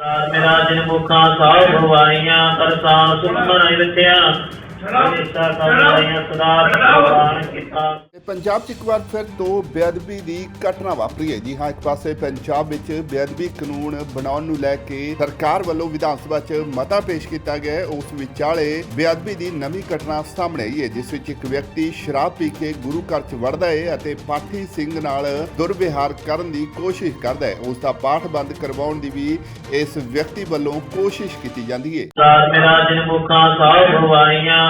ਰਾਤ ਮੇਰਾ ਜਿਨ ਮੁਖਾਂ ਸਾਹਿਬ ਭਵਾਈਆਂ ਕਰਸਾਨ ਸੁਖ ਰਚਿਆ ਸਦਾ ਕੀਤਾ। ਪੰਜਾਬ 'ਚ ਇੱਕ ਵਾਰ ਫਿਰ ਤੋਂ ਬੇਅਦਬੀ ਦੀ ਘਟਨਾ ਵਾਪਰੀ ਹੈ ਜੀ। ਹਾਂ ਇੱਕ ਪਾਸੇ ਪੰਜਾਬ ਵਿੱਚ ਬੇਅਦਬੀ ਕਾਨੂੰਨ ਬਣਾਉਣ ਨੂੰ ਲੈ ਕੇ ਸਰਕਾਰ ਵੱਲੋਂ ਵਿਧਾਨ ਸਭਾ 'ਚ ਮਤਾ ਪੇਸ਼ ਕੀਤਾ ਗਿਆ ਹੈ। ਉਸ ਵਿਚਾਲੇ ਬੇਅਦਬੀ ਦੀ ਨਵੀਂ ਘਟਨਾ ਸਾਹਮਣੇ ਆਈ ਹੈ ਜਿਸ ਵਿੱਚ ਇੱਕ ਵਿਅਕਤੀ ਸ਼ਰਾਬ ਪੀ ਕੇ ਗੁਰੂ ਘਰ 'ਚ ਵੜਦਾ ਹੈ ਅਤੇ ਪਾਠੀ ਸਿੰਘ ਨਾਲ ਦੁਰਵਿਹਾਰ ਕਰਨ ਦੀ ਕੋਸ਼ਿਸ਼ ਕਰਦਾ ਹੈ। ਉਸ ਦਾ ਪਾਠ ਬੰਦ ਕਰਵਾਉਣ ਦੀ ਵੀ ਇਸ ਵਿਅਕਤੀ ਵੱਲੋਂ ਕੋਸ਼ਿਸ਼ ਕੀਤੀ ਜਾਂਦੀ ਹੈ। ਰਾਤ ਮੇਰਾ ਜਿਨ ਮੁਖਾਂ ਸਾਹਿਬ ਭਵਾਈਆਂ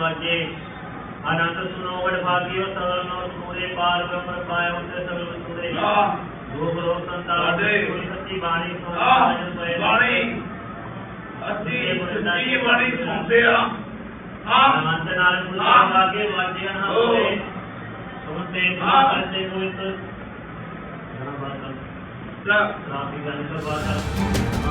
واجے آنند سنوگڑ بھاگیو سرن اور سورے پار کا پرپائے اسے سب سورے دو برو سنتا کل ستی بانی سنتا بانی اسی ستی بانی سنتا نمان سے نال سنوگڑ بھاگے واجے آنا سورے سمتے کل ستی کوئی سنتا سلام علیکم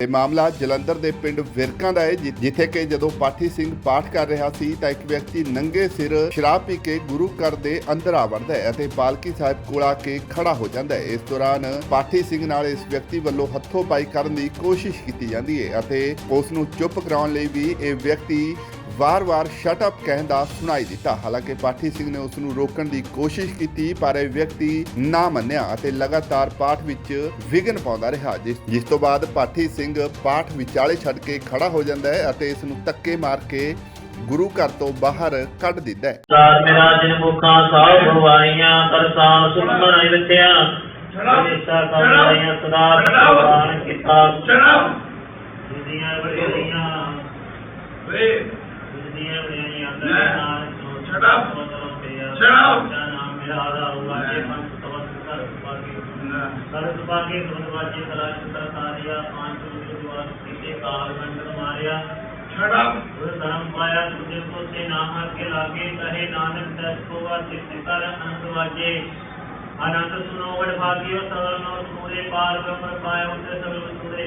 ਇਹ ਮਾਮਲਾ ਜਲੰਧਰ ਦੇ ਪਿੰਡ ਵਿਰਕਾਂ ਦਾ ਹੈ ਜਿੱਥੇ ਕਿ ਜਦੋਂ ਪਾਠੀ ਸਿੰਘ ਪਾਠ ਕਰ ਰਿਹਾ ਸੀ, ਤਾਂ ਇੱਕ ਵਿਅਕਤੀ ਨੰਗੇ ਸਿਰ ਸ਼ਰਾਬ ਪੀ ਕੇ ਗੁਰੂ ਘਰ ਦੇ ਅੰਦਰ ਆ ਵੜਦਾ ਹੈ ਅਤੇ ਪਾਲਕੀ ਸਾਹਿਬ ਕੋਲ ਆ ਕੇ ਖੜਾ ਹੋ ਜਾਂਦਾ ਹੈ। ਇਸ ਦੌਰਾਨ ਪਾਠੀ ਸਿੰਘ ਨਾਲ ਇਸ ਵਿਅਕਤੀ ਵੱਲੋਂ ਹੱਥੋਂ ਪਾਈ ਕਰਨ ਦੀ ਕੋਸ਼ਿਸ਼ ਕੀਤੀ ਜਾਂਦੀ ਹੈ ਅਤੇ ਉਸ ਨੂੰ ਚੁੱਪ ਕਰਾਉਣ ਲਈ ਵੀ ਇਹ ਵਿਅਕਤੀ ਵਾਰ-ਵਾਰ ਸ਼ਟ ਅਪ ਕਹਿਣ ਦਾ ਸੁਣਾਈ ਦਿੱਤਾ। ਹਾਲਾਂਕਿ ਪਾਠੀ ਸਿੰਘ ਨੇ ਉਸ ਨੂੰ ਰੋਕਣ ਦੀ ਕੋਸ਼ਿਸ਼ ਕੀਤੀ ਪਰ ਇਹ ਵਿਅਕਤੀ ਨਾ ਮੰਨਿਆ ਅਤੇ ਲਗਾਤਾਰ ਪਾਠ ਵਿੱਚ ਵਿਘਨ ਪਾਉਂਦਾ ਰਿਹਾ ਜਿਸ ਤੋਂ ਬਾਅਦ ਪਾਠੀ ਸਿੰਘ ਪਾਠ ਵਿਚਾਲੇ ਛੱਡ ਕੇ ਖੜਾ ਹੋ ਜਾਂਦਾ ਹੈ ਅਤੇ ਇਸ ਨੂੰ ਧੱਕੇ ਮਾਰ ਕੇ ਗੁਰੂ ਘਰ ਤੋਂ ਬਾਹਰ ਕੱਢ ਦਿੰਦਾ ਹੈ। ਰਾਤ ਮੇਰਾ ਜਿਨ ਮੁਖਾਂ ਸਾਹਿਬ ਭਵਾਈਆਂ ਕਰਸਾਨ ਸੁਖ ਮਨਾਈ ਰਚਿਆ ਸ਼ਰਾਬ ਹਮੇਸ਼ਾ ਕਮਾਈਆਂ ਸਦਾ ਭਗਵਾਨ ਕੀਤਾ। ਸ਼ਰਾਬ ਦੁਨੀਆਂ ਬੜੀਆਂ ਵੇ آنند سنو بڑھ بھاگیو سرن اور سورے پار بھر پائے اسے سرن سورے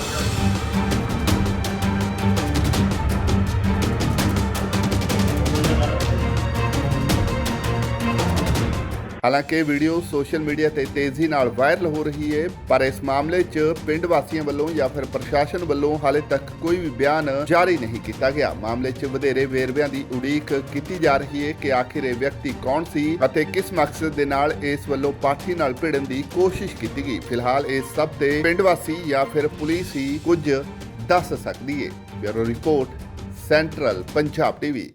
ਹਾਲਾਂਕਿ ਵੀਡੀਓ ਸੋਸ਼ਲ ਮੀਡੀਆ ਤੇ ਤੇਜ਼ੀ ਨਾਲ ਵਾਇਰਲ ਹੋ ਰਹੀ ਹੈ ਪਰ ਇਸ ਮਾਮਲੇ 'ਚ ਪਿੰਡ ਵਾਸੀਆਂ ਵੱਲੋਂ ਜਾਂ ਫਿਰ ਪ੍ਰਸ਼ਾਸਨ ਵੱਲੋਂ ਹਾਲੇ ਤੱਕ ਕੋਈ ਵੀ ਬਿਆਨ ਜਾਰੀ ਨਹੀਂ ਕੀਤਾ ਗਿਆ। ਮਾਮਲੇ 'ਚ ਵਧੇਰੇ ਵੇਰਵਿਆਂ ਦੀ ਉਡੀਕ ਕੀਤੀ ਜਾ ਰਹੀ ਹੈ ਕਿ ਆਖਿਰ ਇਹ ਵਿਅਕਤੀ ਕੌਣ ਸੀ ਅਤੇ ਕਿਸ ਮਕਸਦ ਦੇ ਨਾਲ ਇਸ ਵੱਲੋਂ ਪਾਠੀ ਨਾਲ ਭਿੜਨ ਦੀ ਕੋਸ਼ਿਸ਼ ਕੀਤੀ ਗਈ। ਫਿਲਹਾਲ ਇਸ ਸਭ ਤੇ ਪਿੰਡ ਵਾਸੀ ਜਾਂ ਫਿਰ ਪੁਲਿਸ ਹੀ ਕੁਝ ਦੱਸ ਸਕਦੀ ਹੈ bureau report, central Punjab TV.